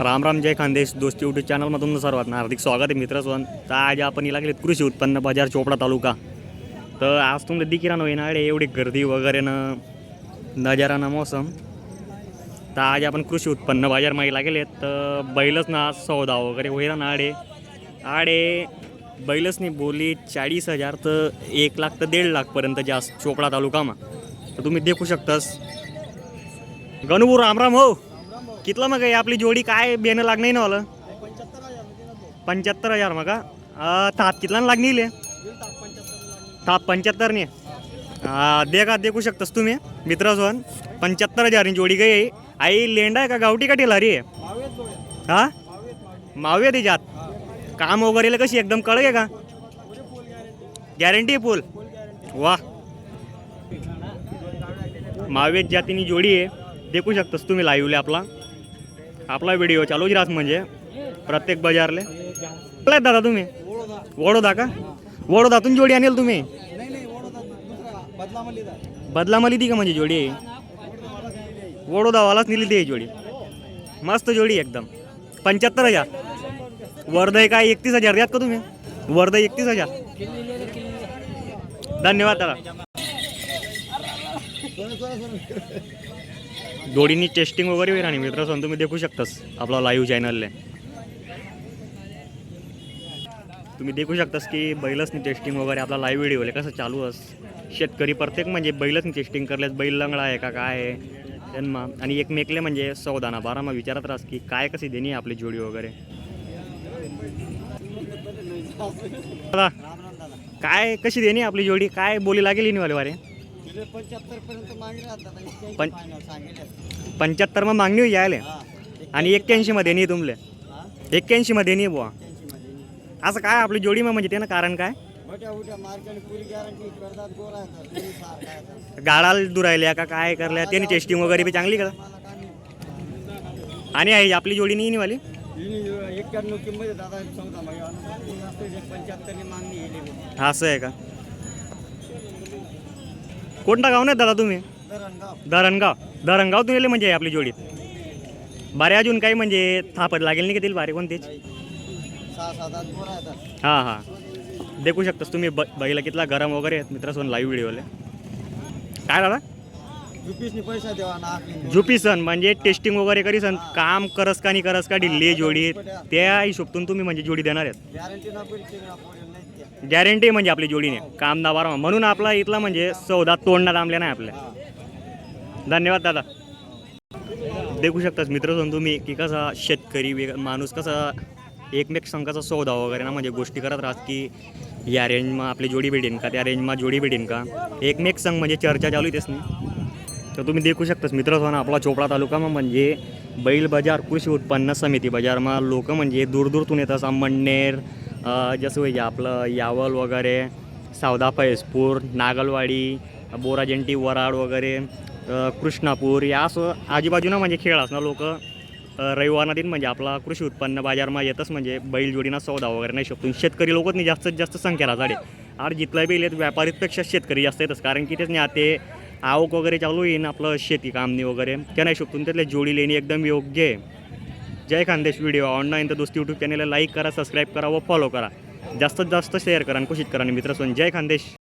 राम राम जय खानदेश. दोस्ती यूट्यूब चॅनलमधून तुमचं सर्वात हार्दिक स्वागत आहे मित्रस्वन तर आज आपण इला गेलेत कृषी उत्पन्न बाजार चोपडा तालुका. तर आज तुमचं दिकिरान होईना अरे एवढी गर्दी वगैरे न नजाराना मौसम. तर आज आपण कृषी उत्पन्न बाजार माहिला गेलेत तर बैलच ना आज सौदा वगैरे होईना ना आडे आडे बैलच नाही बोली चाळीस हजार तर एक लाख तर दीड लाखपर्यंत जास्त चोपडा तालुकामा. तर तुम्ही देखू शकतास. गणू राम राम हो. कितलं मग आहे? आपली जोडी काय बेन लागणार ना मला पंच्याहत्तर हजार मग का थाप कितला लागणी थाप पंच्याहत्तर ने दे का देखू शकतास तुम्ही मित्रासोन पंच्याहत्तर हजार जोडी काही आई लेंडा आहे का? गावठी का ठेला आहे? हा? मावे त्याच्यात काम वगैरे कशी? एकदम कळक आहे का? गॅरंटी आहे फुल वा मावेत जातीनी जोडी आहे. देखू शकतास तुम्ही लाईव्हले आपला. आपला व्हिडिओ चालूच राहत म्हणजे प्रत्येक बाजारले. कुठला आहेत दादा तुम्ही? वडोदा का? वडोदातून जोडी आणेल तुम्ही? बदलामली ती का म्हणजे जोडी? वडोदावालाच नेली ती जोडी. मस्त जोडी एकदम. पंच्याहत्तर हजार. वर्धय काय एकतीस हजार द्यात का तुम्ही? वर्धय एकतीस हजार. धन्यवाद दादा. जोडीनी टेस्टिंग वगैरे होईल आणि मित्रांनो तुम्ही देखू शकतास आपला लाईव्ह चॅनलला तुम्ही देखू शकतास की बैलसनी टेस्टिंग वगैरे आपला लाईव्ह व्हिडिओ कसं चालू अस. शेतकरी प्रत्येक म्हणजे बैलसनी टेस्टिंग करल्यास बैल लंगडा आहे का काय आहे त्यांना. आणि एकमेकले म्हणजे सौदाना बारामा विचारत राहस की काय कशी देणी आपली जोडी वगैरे. दादा काय कशी देणी आपली जोडी? काय बोली लागेल इनवाले वारे पंच्याहत्तर पण- मग मागणी होई यायले. आणि एक्क्याऐंशी मध्ये नाही तुमले. एक्क्याऐंशी मध्ये नाही बुवा. असं काय आपली जोडी मग म्हणजे त्यानं कारण काय. गाडाला दुरायल्या का काय करल्या? त्यांनी टेस्टिंग वगैरे बी चांगली करा. आणि आहे आपली जोडी नाही वाली असं आहे का? कोणता गाव नाही दादा तुम्ही? धरणगाव धरणगाव धरणगाव तुम्ही म्हणजे आहे आपली जोडी. बारे अजून काही म्हणजे थापत लागेल नाही का तिला बारे कोणतेच? हां हां. देखू शकतास तुम्ही. ब कितला गरम वगैरे आहेत मित्रासोबत लाईव्ह व्हिडिओले काय दादा? रुपीसनी पैसा देवा ना जुपी सण म्हणजे टेस्टिंग वगैरे करी सण काम करस का नाही करस का ढिल्ली जोडी त्या हिशोबतून तुम्ही म्हणजे जोडी देणार आहेत. गॅरंटी म्हणजे आपली जोडीने. काम ना म्हणून. आपला इथला म्हणजे सौदा तोडण्यात आमल्या नाही आपल्या. धन्यवाद दादा. देखू शकतास मित्र तुम्ही की कसा शेतकरी वेग माणूस कसा एकमेक संघाचा सौदा वगैरे ना म्हणजे गोष्टी करत राहत की या रेंजमा आपली जोडी भेटेन का? त्या रेंजमा जोडी भेटेन का? एकमेक संघ म्हणजे चर्चा चालू तेच नाही तर तुम्ही देखू शकतास मित्र आपला चोपडा तालुकामा म्हणजे बैल बाजार कृषी उत्पन्न समिती बाजारमा लोक म्हणजे दूरदूरतून येतात. अंबडनेर जसं म्हणजे आपलं यावल वगैरे सावदा फैजपूर नागलवाडी बोराजंटी वराड वगैरे कृष्णापूर या असं आजूबाजूनं म्हणजे खेळ असणार लोक. रविवारना दिन म्हणजे आपला कृषी उत्पन्न बाजारमा येतच म्हणजे बैलजोडीना सौदा वगैरे नाही शकतो. शेतकरी लोकच नाही जास्तीत जास्त संख्या झाडे. आर जिथला बैल येत व्यापारीपेक्षा शेतकरी जास्त येतच. कारण की तेच नाही ते आवक वगैरे चालू येईन आपलं शेती कामणी वगैरे. त्या नाही शकतो त्यातल्या जोडी लेणी एकदम योग्य आहे. जय खानदेश व्हिडिओ. ऑनलाईन तर दोस्ती यूट्यूब चॅनलला लाईक करा सबस्क्राईब करा व फॉलो करा. जास्तीत जास्त शेअर करा आणि कोशिश करा. आणि मित्रांनो जय खानदेश.